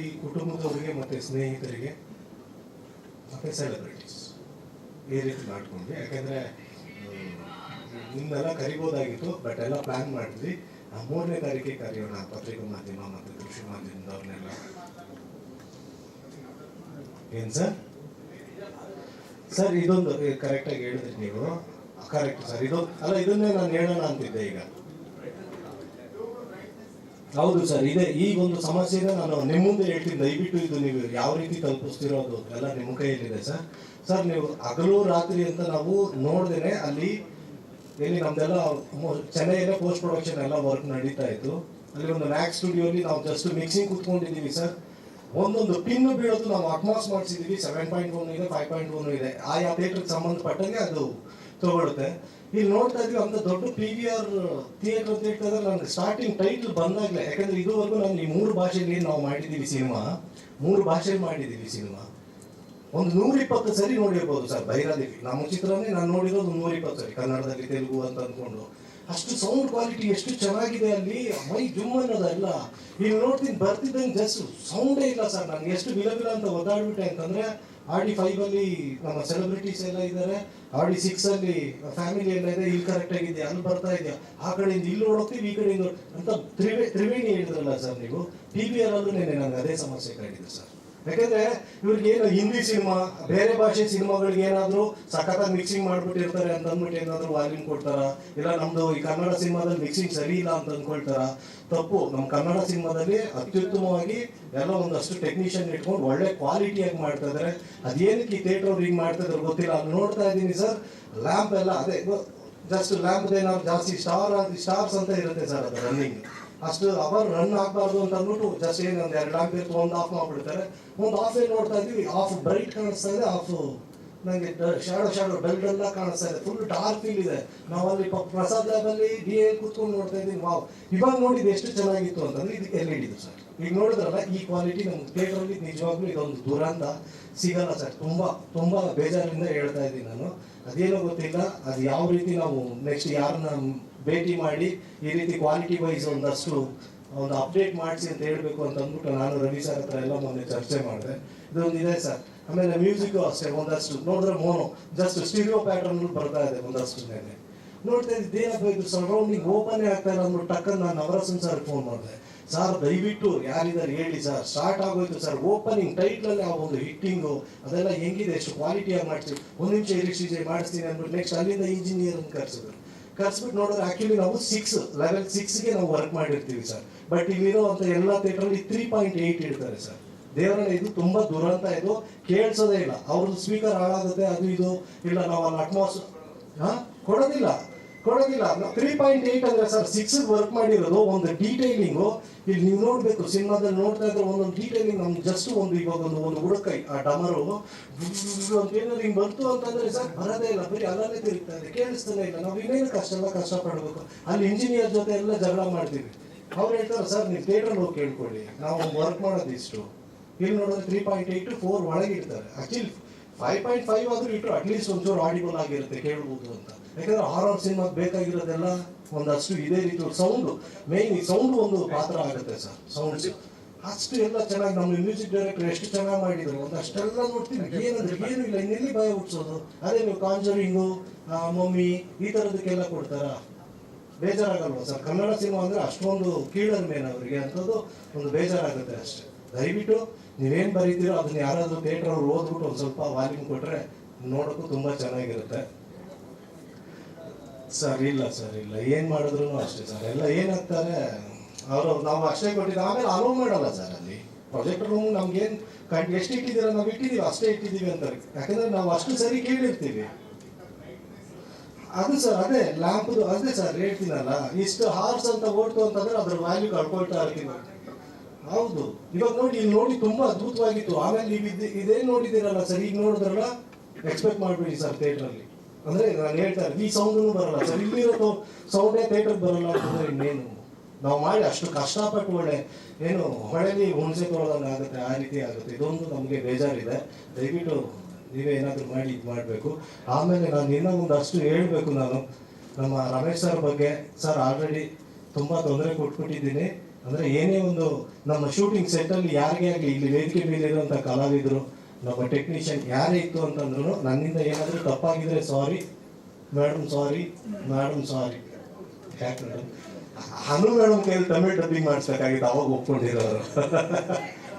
ಈ ಕುಟುಂಬದವರಿಗೆ ಮತ್ತೆ ಸ್ನೇಹಿತರಿಗೆ ಮತ್ತೆ ಸೆಲೆಬ್ರಿಟೀಸ್ ಈ ರೀತಿ ಮಾಡ್ಕೊಂಡ್ವಿ. ಯಾಕಂದ್ರೆ ನಿಮ್ಮೆಲ್ಲ ಕರಿಬೋದಾಗಿತ್ತು, ಬಟ್ ಎಲ್ಲ ಪ್ಲಾನ್ ಮಾಡಿದ್ವಿ. ಮೂರನೇ ತಾರೀಕಿಗೆ ಕರೆಯೋಣ ಪತ್ರಿಕಾ ಮಾಧ್ಯಮ ಮತ್ತು ಕೃಷಿ ಮಾಧ್ಯಮದವ್ರನ್ನೆಲ್ಲ ಏನ್ ಸರ್? ಸರ್, ಇದೊಂದು ಕರೆಕ್ಟಾಗಿ ಹೇಳಿದ್ರಿ ನೀವು. ಕರೆಕ್ಟ್ ಸರ್ ಇದು ಅಲ್ಲ, ಇದನ್ನೇ ನಾನು ಹೇಳೋಣ ಅಂತಿದ್ದೆ ಈಗ. ಹೌದು ಸರ್, ಇದೆ. ಈ ಒಂದು ಸಮಸ್ಯೆನ ನಾನು ನಿಮ್ಮ ಮುಂದೆ ಹೇಳ್ತೀನಿ. ದಯವಿಟ್ಟು ಇದು ನೀವು ಯಾವ ರೀತಿ ತಲುಪಿಸ್ತಿರೋದು ಎಲ್ಲ ನಿಮ್ಮ ಕೈಯಲ್ಲಿದೆ ಸರ್. ಸರ್, ನೀವು ಹಗಲು ರಾತ್ರಿ ಅಂತ ನಾವು ನೋಡ್ದೇನೆ ಅಲ್ಲಿ ಎಲ್ಲಿ ನಮ್ದೆಲ್ಲ ಚೆನ್ನೈಯಲ್ಲೇ ಪೋಸ್ಟ್ ಪ್ರೊಡಕ್ಷನ್ ಎಲ್ಲ ವರ್ಕ್ ನಡೀತಾ ಇತ್ತು. ಅಲ್ಲಿ ಒಂದು ಮ್ಯಾಕ್ ಸ್ಟುಡಿಯೋಲಿ ನಾವು ಜಸ್ಟ್ ಮಿಕ್ಸಿಂಗ್ ಕುತ್ಕೊಂಡಿದ್ದೀವಿ ಸರ್. ಒಂದೊಂದು ಪಿನ್ ಬೀಳೋದು ನಾವು ಅಟ್ಮಾಸ್ ಮಾಡಿಸಿದೀವಿ ಸೆವೆನ್ ಪಾಯಿಂಟ್ ಒನ್ ಇದೆ ಫೈವ್ ಪಾಯಿಂಟ್ ಒನ್ ಇದೆ. ಆಯಾ ಥಿಯೇಟರ್ಗೆ ಸಂಬಂಧಪಟ್ಟಂಗೆ ಅದು ತಗೊಳುತ್ತೆ ಇಲ್ಲಿ ನೋಡ್ತಾ ಇದೀವಿ ಅಂತ ದೊಡ್ಡ ಪಿ ವಿ ಆರ್ ಥಿಯೇಟರ್ ಅಂತ ಸ್ಟಾರ್ಟಿಂಗ್ ಟೈಟ್ಲ್ ಬಂದಾಗಲೇ, ಯಾಕಂದ್ರೆ ಇದುವರೆಗೂ ನಾನು ಈ ಮೂರು ಭಾಷೆಯಲ್ಲಿ ನಾವು ಮಾಡಿದ್ದೀವಿ ಸಿನಿಮಾ. ಮೂರು ಭಾಷೆಯಲ್ಲಿ ಮಾಡಿದ್ದೀವಿ ಸಿನಿಮಾ. ಒಂದು ನೂರಿಪ್ಪತ್ತು ಸರಿ ನೋಡಿರ್ಬೋದು ಸರ್ ಭೈರಾದೇವಿ ನಮ್ಮ ಚಿತ್ರನೇ ನಾನು ನೋಡಿರೋದು ನೂರ ಇಪ್ಪತ್ತು ಸರಿ, ಕನ್ನಡದಲ್ಲಿ ತೆಲುಗು ಅಂತ ಅಂದ್ಕೊಂಡು. ಅಷ್ಟು ಸೌಂಡ್ ಕ್ವಾಲಿಟಿ ಎಷ್ಟು ಚೆನ್ನಾಗಿದೆ ಅಲ್ಲಿ, ಮೈ ಜುಮ್ ಅನ್ನೋದಲ್ಲ. ಇಲ್ಲಿ ನೋಡ್ತೀನಿ, ಬರ್ತಿದ್ದಂಗೆ ಜಸ್ಟ್ ಸೌಂಡೇ ಇಲ್ಲ ಸರ್. ನನಗೆ ಎಷ್ಟು ಬಿಲ ಅಂತ ಒದ್ದಾಡ್ಬಿಟ್ಟೆ ಅಂತಂದ್ರೆ ಆಡಿ ಫೈವ್ ಅಲ್ಲಿ ನಮ್ಮ ಸೆಲೆಬ್ರಿಟೀಸ್ ಎಲ್ಲ ಇದ್ದಾರೆ. ಆಡಿ ಸಿಕ್ಸ್ ಅಲ್ಲಿ ಫ್ಯಾಮಿಲಿ ಎಲ್ಲ ಇದೆ. ಇಲ್ಲಿ ಕರೆಕ್ಟ್ ಆಗಿದೆ. ಅಲ್ಲಿ ಬರ್ತಾ ಇದೆಯಾ? ಆ ಕಡೆಯಿಂದ ಇಲ್ಲಿ ನೋಡೋಗ್ತೀವಿ ಈ ಕಡೆಯಿಂದ ಅಂತ ತ್ರಿವೇ ತ್ರಿವೇಣಿ ಹೇಳಿದ್ರಲ್ಲ ಸರ್ ನೀವು. ಟಿ ವಿ ಅಲ್ಲೂ ನೆನೆ ನನಗೆ ಅದೇ ಸಮಸ್ಯೆ ಕಾಗಿದೆ ಸರ್. ಯಾಕಂದ್ರೆ ಇವ್ರಿಗೆ ಏನು ಹಿಂದಿ ಸಿನಿಮಾ, ಬೇರೆ ಭಾಷೆ ಸಿನಿಮಾಗಳಿಗೆ ಏನಾದರೂ ಸಖತ್ತಾಗಿ ಮಿಕ್ಸಿಂಗ್ ಮಾಡ್ಬಿಟ್ಟಿರ್ತಾರೆ ಅಂತ ಅಂದ್ಬಿಟ್ಟು ಏನಾದರೂ ವಾಲ್ಯೂಮ್ ಕೊಡ್ತಾರ? ಇಲ್ಲ ನಮ್ದು ಈ ಕನ್ನಡ ಸಿನಿಮಾದಲ್ಲಿ ಮಿಕ್ಸಿಂಗ್ ಸರಿ ಇಲ್ಲ ಅಂತ ಅಂದ್ಕೊಳ್ತಾರ ತಪ್ಪು. ನಮ್ಮ ಕನ್ನಡ ಸಿನಿಮಾದಲ್ಲಿ ಅತ್ಯುತ್ತಮವಾಗಿ ಎಲ್ಲ ಒಂದಷ್ಟು ಟೆಕ್ನಿಷಿಯನ್ ಇಟ್ಕೊಂಡು ಒಳ್ಳೆ ಕ್ವಾಲಿಟಿಯಾಗಿ ಮಾಡ್ತಾ ಇದಾರೆ. ಅದೇನಕ್ಕೆ ಈ ಥಿಯೇಟರ್ ಅವ್ರು ಹಿಂಗ್ ಮಾಡ್ತಾ ಇದ್ರು ಗೊತ್ತಿಲ್ಲ. ಅದು ನೋಡ್ತಾ ಇದ್ದೀನಿ ಸರ್. ಲ್ಯಾಂಪ್ ಎಲ್ಲ ಅದೇ ಜಸ್ಟ್ ಲ್ಯಾಂಪ್ ಏನಾದ್ರು ಜಾಸ್ತಿ ಸ್ಟಾರ್ ಸ್ಟಾರ್ಸ್ ಅಂತ ಇರುತ್ತೆ ಸರ್ ಅದು ರನ್ನಿಂಗ್ ಅಷ್ಟು ಅವರ್ ರನ್ ಆಗಬಾರ್ದು ಅಂತ ಅಂದ್ಬಿಟ್ಟು ಜಸ್ಟ್ ಏನು ಒಂದು ಎರಡು ಆಗ್ಬೇಕು ಒಂದು ಆಫ್ ಮಾಡ್ಬಿಡ್ತಾರೆ. ಒಂದು ಆಫ್ ಏನ್ ನೋಡ್ತಾ ಇದ್ದೀವಿ ಆಫ್ ಬ್ರೈಟ್ ಕಾಣಿಸ್ತಾ ಇದೆ ಆಫ್ ನನಗೆ ಶಾಡೋ ಶಾಡೋ ಬೆಲ್ಟ್ ಎಲ್ಲ ಕಾಣಿಸ್ತಾ ಇದೆ. ಫುಲ್ ಡಾರ್ಕ್ ಫೀಲ್ ಇದೆ. ನಾವು ಅಲ್ಲಿ ಪ- ಪ್ರಸಾದ್ ಲ್ಯಾಬ್ ಅಲ್ಲಿ ಡಿ ಎ ಕೂತ್ಕೊಂಡು ನೋಡ್ತಾ ಇದ್ದೀವಿ. ವಾವ್ ಇವಾಗ ನೋಡಿದ್ದು ಎಷ್ಟು ಚೆನ್ನಾಗಿತ್ತು ಅಂತಂದ್ರೆ ಇದಕ್ಕೆ ಎಲ್ ಇಡಿದು ಸರ್? ಈಗ ನೋಡಿದ್ರಲ್ಲ, ಈ ಕ್ವಾಲಿಟಿ ನಮ್ಮ ಥಿಯೇಟರ್ ಅಲ್ಲಿ ನಿಜವಾಗ್ಲೂ ಇದೊಂದು ದುರಂತ. ಸಿಗಲ್ಲ ಸರ್. ತುಂಬಾ ತುಂಬಾ ಬೇಜಾರಿಂದ ಹೇಳ್ತಾ ಇದ್ದೀನಿ ನಾನು. ಅದೇನೋ ಗೊತ್ತಿಲ್ಲ. ಅದು ಯಾವ ರೀತಿ ನಾವು ನೆಕ್ಸ್ಟ್ ಯಾರನ್ನ ಭೇಟಿ ಮಾಡಿ ಈ ರೀತಿ ಕ್ವಾಲಿಟಿ ವೈಸ್ ಒಂದಷ್ಟು ಒಂದು ಅಪ್ಡೇಟ್ ಮಾಡಿಸಿ ಅಂತ ಹೇಳ್ಬೇಕು ಅಂತ ಅಂದ್ಬಿಟ್ಟು ನಾನು ರವಿ ಸರ್ ಹತ್ರ ಎಲ್ಲ ಮೊನ್ನೆ ಚರ್ಚೆ ಮಾಡಿದೆ. ಇದೊಂದು ಇದೆ ಸರ್ ಆಮೇಲೆ ಮ್ಯೂಸಿಕ್ ಅಷ್ಟೇ, ಒಂದಷ್ಟು. ನೋಡಿದ್ರೆ ಮೋನೋ ಜಸ್ಟ್ ಸ್ಟೀರಿಯೋ ಪ್ಯಾಟರ್ನ್ ಬರ್ತಾ ಇದೆ ಒಂದಷ್ಟು ಮೇಲೆ. ನೋಡ್ತಾ ಇದ್ದೆ ಏನಪ್ಪ ಇದು ಸರೌಂಡಿಂಗ್ ಓಪನ್ ಆಗ್ತಾ ಇಲ್ಲ ಅಂದ್ಬಿಟ್ಟು ಟಕ್ಕನ್ ನಾನು ನವರಸನ್ ಸರ್ ಫೋನ್ ಮಾಡಿದೆ. ಸರ್ ದಯವಿಟ್ಟು ಯಾರಿದ್ದಾರೆ ಹೇಳಿ ಸರ್ ಸ್ಟಾರ್ಟ್ ಆಗೋಯ್ತು ಸರ್ ಓಪನಿಂಗ್ ಟೈಟ್ಲಲ್ಲಿ ಆ ಒಂದು ಹಿಟ್ಟಿಂಗು ಅದೆಲ್ಲ ಹೆಂಗಿದೆ? ಎಷ್ಟು ಕ್ವಾಲಿಟಿಯಾಗಿ ಮಾಡಿಸಿ? ಒಂದು ನಿಮಿಷ ಇರಿಕ್ಷಿಜೆ ಮಾಡಿಸ್ತೀನಿ ಅಂದ್ಬಿಟ್ಟು ನೆಕ್ಸ್ಟ್ ಅಲ್ಲಿಂದ ಇಂಜಿನಿಯರ್ ಕರ್ಸಿದ್ರು. ಕರ್ಸ್ಬಿಟ್ಟು ನೋಡಿದ್ರೆ ಆಕ್ಚುಲಿ ನಾವು ಸಿಕ್ಸ್ ಲೆವೆಲ್ ಸಿಕ್ಸ್ಗೆ ನಾವು ವರ್ಕ್ ಮಾಡಿರ್ತೀವಿ ಸರ್ ಬಟ್ ಇಲ್ಲಿರೋ ಅಂತ ಎಲ್ಲ ಥಿಯೇಟ್ರಲ್ಲಿ ತ್ರೀ ಪಾಯಿಂಟ್ ಏಯ್ಟ್ ಇಡ್ತಾರೆ ಸರ್ ದೇವರನ್ನ ಇದು ತುಂಬಾ ದುರಂತ, ಇದು ಕೇಳಿಸೋದೇ ಇಲ್ಲ. ಅವ್ರದ್ದು ಸ್ಪೀಕರ್ ಹಾಳಾಗುತ್ತೆ, ಅದು ಇದು. ಇಲ್ಲ, ನಾವು ಅಲ್ಲಿ ಅಟ್ಮಾಸ್ ಕೊಡೋದಿಲ್ಲ. ಕೊಡೋದಿಲ್ಲ. ತ್ರೀ ಪಾಯಿಂಟ್ ಏಟ್ ಅಂದ್ರೆ ಸರ್ ಸಿಕ್ಸ್ ವರ್ಕ್ ಮಾಡಿರೋದು ಒಂದು ಡೀಟೈಲಿಂಗು ಇಲ್ಲಿ ನೀವು ನೋಡ್ಬೇಕು, ಸಿನಿಮಾದಲ್ಲಿ ನೋಡ್ತಾ ಇದ್ರೆ ಒಂದೊಂದು ಡೀಟೈಲಿಂಗ್ ನಮ್ಗೆ ಜಸ್ಟ್ ಒಂದು ಇವಾಗ ಒಂದು ಒಂದು ಹುಡುಕೈ ಆ ಡಮರು ಅಂತ ಏನಾದ್ರು ಹಿಂಗೆ ಬಂತು ಅಂತಂದ್ರೆ ಸರ್ ಬರೋದೇ ಇಲ್ಲ, ಬರೀ ಅಲ್ಲಲ್ಲೇ ತಿರುಗ್ತಾ ಇದೆ ಕೇಳಿಸ್ತಾನೆ ಇಲ್ಲ. ನಾವು ಇನ್ನೇನು ಕಷ್ಟೆಲ್ಲ ಕಷ್ಟ ಪಡ್ಬೇಕು ಅಲ್ಲಿ ಇಂಜಿನಿಯರ್ ಜೊತೆ ಎಲ್ಲ ಜಗಳ ಮಾಡ್ತೀವಿ. ಅವ್ರು ಹೇಳ್ತಾರೆ, ಸರ್, ನೀವು ಥಿಯೇಟರ್ ಹೋಗಿ ಕೇಳ್ಕೊಳ್ಳಿ. ನಾವು ವರ್ಕ್ ಮಾಡೋದು ಇಷ್ಟು. ಇಲ್ಲಿ ನೋಡಿದ್ರೆ ತ್ರೀ ಪಾಯಿಂಟ್ ಏಯ್ಟ್ ಫೋರ್ ಒಳಗೆ ಇಡ್ತಾರೆ ಆಕ್ಚುಲಿ ಫೈವ್ ಪಾಯಿಂಟ್ ಫೈವ್ ಆದ್ರೂ ಇಟ್ಟರು ಅಟ್ಲೀಸ್ಟ್ ಒಂಚೂರು ಆಡಿಬಲ್ ಆಗಿರುತ್ತೆ, ಕೇಳ್ಬೋದು ಅಂತ. ಯಾಕಂದ್ರೆ ಹಾರರ್ ಸಿನಿಮಾಗೆ ಬೇಕಾಗಿರೋದೆಲ್ಲ ಒಂದಷ್ಟು ಇದೇ ರೀತಿ ಸೌಂಡ್ ಮೇನ್ ಈ ಸೌಂಡ್ ಒಂದು ಪಾತ್ರ ಆಗುತ್ತೆ ಸರ್ ಸೌಂಡ್ಸ್ ಅಷ್ಟು ಎಲ್ಲ ಚೆನ್ನಾಗಿ ನಮ್ಮ ಮ್ಯೂಸಿಕ್ ಡೈರೆಕ್ಟರ್ ಎಷ್ಟು ಚೆನ್ನಾಗಿ ಮಾಡಿದ್ರು ಒಂದಷ್ಟೆಲ್ಲ ನೋಡ್ತೀವಿ ಏನಂದ್ರೆ ಏನು ಇಲ್ಲ, ಇನ್ನೆಲ್ಲಿ ಭಯ ಹುಟ್ಟಿಸೋದು ಅದೇ ನೀವು ಕಾಂಜರಿಂಗು ಮಮ್ಮಿ ಈ ಥರದಕ್ಕೆಲ್ಲ ಕೊಡ್ತಾರ? ಬೇಜಾರಾಗಲ್ವಾ ಸರ್? ಕನ್ನಡ ಸಿನಿಮಾ ಅಂದ್ರೆ ಅಷ್ಟೊಂದು ಕೀಳರ್ ಮೇನ್ ಅವರಿಗೆ ಅಂತದ್ದು ಒಂದು ಬೇಜಾರಾಗುತ್ತೆ ಅಷ್ಟೇ. ದಯವಿಟ್ಟು ನೀವೇನು ಬರೀತೀರೋ ಅದನ್ನ ಯಾರಾದರೂ ಥಿಯೇಟರ್ ಅವ್ರು ಓದ್ಬಿಟ್ಟು ಒಂದು ಸ್ವಲ್ಪ ವಾಲ್ಯೂಮ್ ಕೊಟ್ಟರೆ ನೋಡೋಕ್ಕೂ ತುಂಬ ಚೆನ್ನಾಗಿರುತ್ತೆ. ಸರ್ ಇಲ್ಲ ಸರ್ ಇಲ್ಲ. ಏನು ಮಾಡಿದ್ರು ಅಷ್ಟೇ ಸರ್. ಎಲ್ಲ ಏನಾಗ್ತಾರೆ ಅವರು ನಾವು ಅಷ್ಟೇ ಕೊಟ್ಟಿದ್ದು ಆಮೇಲೆ ಅಲೋ ಮಾಡಲ್ಲ ಸರ್ ಅಲ್ಲಿ. ಪ್ರಾಜೆಕ್ಟ್ ರೂಮ್ ನಮ್ಗೇನು ಕಂಡು ಎಷ್ಟು ಇಟ್ಟಿದ್ದೀರ? ನಾವು ಇಟ್ಟಿದ್ದೀವಿ, ಅಷ್ಟೇ ಇಟ್ಟಿದ್ದೀವಿ ಅಂತಾರೆ. ಯಾಕಂದ್ರೆ ನಾವು ಅಷ್ಟು ಸರಿ ಕೇಳಿರ್ತೀವಿ. ಅದು ಸರ್, ಅದೇ ಲ್ಯಾಂಪ್ದು ಅದೇ ಸರ್ ರೇಟ್ ತಿನ್ನಲ್ಲ ಇಷ್ಟು ಹಾರ್ಸ್ ಅಂತ ಓಡ್ತು ಅಂತಂದ್ರೆ ಅದ್ರ ವ್ಯಾಲ್ಯೂ ಕಳ್ಕೊಳ್ತಾ ಇರ್ತೀವಿ. ಹೌದು. ಇವಾಗ ನೋಡಿ ನೋಡಿ ತುಂಬಾ ಅದ್ಭುತವಾಗಿತ್ತು. ಆಮೇಲೆ ನೀವು ಇದೇ ಇದೇನ್ ನೋಡಿದಿರಲ್ಲ ಸರಿ ಈಗ ನೋಡಿದ್ರಲ್ಲ ಎಕ್ಸ್ಪೆಕ್ಟ್ ಮಾಡ್ಬೇಡಿ ಸರ್ ಥಿಯೇಟರ್ ಅಲ್ಲಿ. ಅಂದ್ರೆ ನಾನು ಹೇಳ್ತಾ ಇದ್ದೀನಿ ಈ ಸೌಂಡ್ ಬರಲ್ಲ ಸರ್. ಇಲ್ಲಿರೋ ಸೌಂಡೇ ಥಿಯೇಟರ್ ಬರಲ್ಲ ಅಂತಂದ್ರೆ ಇನ್ನೇನು? ನಾವು ಮಾಡಿ ಅಷ್ಟು ಕಷ್ಟಪಟ್ಟು ಒಳ್ಳೆ, ಏನು, ಹೊಳೆಲಿ ಹುಣಸೆ ಕೊಡೋದಂಗೆ ಆಗುತ್ತೆ, ಆ ರೀತಿ ಆಗುತ್ತೆ. ಇದೊಂದು ನಮಗೆ ಬೇಜಾರಿದೆ. ದಯವಿಟ್ಟು ನೀವೇ ಏನಾದರೂ ಮಾಡಿ, ಇದು ಮಾಡಬೇಕು. ಆಮೇಲೆ ನಾನು ಇನ್ನೂ ಅಷ್ಟು ಹೇಳಬೇಕು ನಾನು. ನಮ್ಮ ರಮೇಶ್ ಸರ್ ಬಗ್ಗೆ. ಸರ್ ಆಲ್ರೆಡಿ ತುಂಬ ತೊಂದರೆ ಕೊಟ್ಬಿಟ್ಟಿದ್ದೀನಿ. ಅಂದ್ರೆ ಏನೇ ಒಂದು ನಮ್ಮ ಶೂಟಿಂಗ್ ಸೆಟ್ ಅಲ್ಲಿ ಯಾರಿಗೆ ಆಗಲಿ, ಇಲ್ಲಿ ವೇದಿಕೆ ಮೇಲೆ ಇರುವಂತ ಕಲಾವಿದರು, ನಮ್ಮ ಟೆಕ್ನಿಷಿಯನ್ ಯಾರೇ ಇತ್ತು ಅಂತಂದ್ರು ನನ್ನಿಂದ ಏನಾದರೂ ತಪ್ಪಾಗಿದ್ರೆ sorry madam sorry madam sorry ಯಾಕೆ ಮೇಡಮ್ ಹನು ಮೇಡಮ್ ಕೈಯಲ್ಲಿ ತಮಿಳ್ ಡಬ್ಬಿಂಗ್ ಮಾಡಿಸ್ಬೇಕಾಗಿತ್ತು, ಅವಾಗ ಒಪ್ಕೊಂಡಿರೋರು.